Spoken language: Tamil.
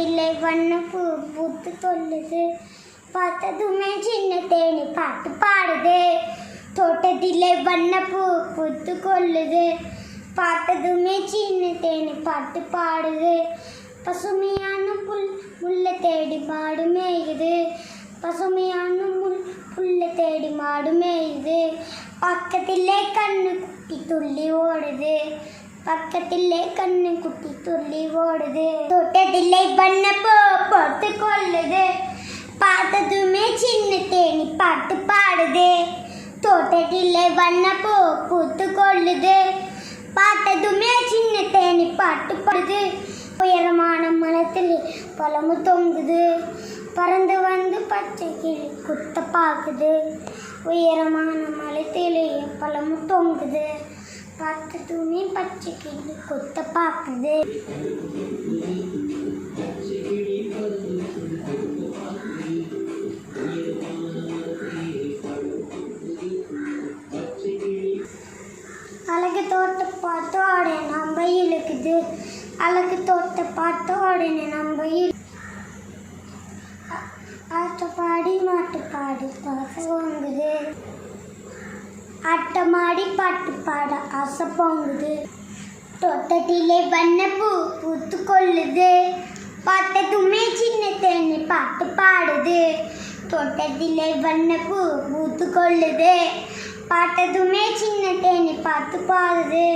வண்ண பூ பூத்து சொல்லுது பார்த்ததுமே சின்ன தேனி பாட்டு பாடுது. தோட்டத்திலே வண்ண பூ பூத்து கொள்ளுது. பார்த்ததுமே சின்ன தேனி பாட்டு பாடுது. பசுமையான புல் முல்லை தேடி மாடு மேயுது. பசுமையான முல் புல்லை தேடி மாடு மேயுது. பக்கத்திலே கண்ணு குட்டி துள்ளி ஓடுது. பக்கத்திலே கண்ணு குட்டி துள்ளி ஓடுது. தோட்டத்திலே வண்ண பூ போட்டு கொள்ளுது. பார்த்ததுமே சின்ன தேனி பாட்டு பாடுது. தோட்டத்திலே வண்ண பூ பூத்து கொள்ளுது. பார்த்ததுமே சின்ன தேனி பாட்டு பாடுது. உயரமான மலத்தில் பழமு தொங்குது. பறந்து வந்து பச்சை கிளி குத்த பார்க்குது. உயரமான மரத்திலே பழமு தொங்குது. பார்த்ததுமே பச்சை கிளி கொத்த பார்க்குது. அழகு தோட்ட பார்த்து உடனே நம்ம இழுக்குது. அழகு தோட்ட பார்த்து உடனே நம்ம இழு ஆட்ட பாடி மாட்டு பாடி பாச வாங்குது. ஆட்டமாடி பாட்டு பாடா கசப்பாங்குது பொங்குது தோட்டத்திலே வண்ண பூ பூத்து கொள்ளுது பார்த்ததுமே சின்ன தேனி பாட்டு பாடுது. தோட்டத்திலே வண்ண பூ பூத்து கொள்ளுது பார்த்ததுமே சின்ன தேனி பாட்டு பாடுது.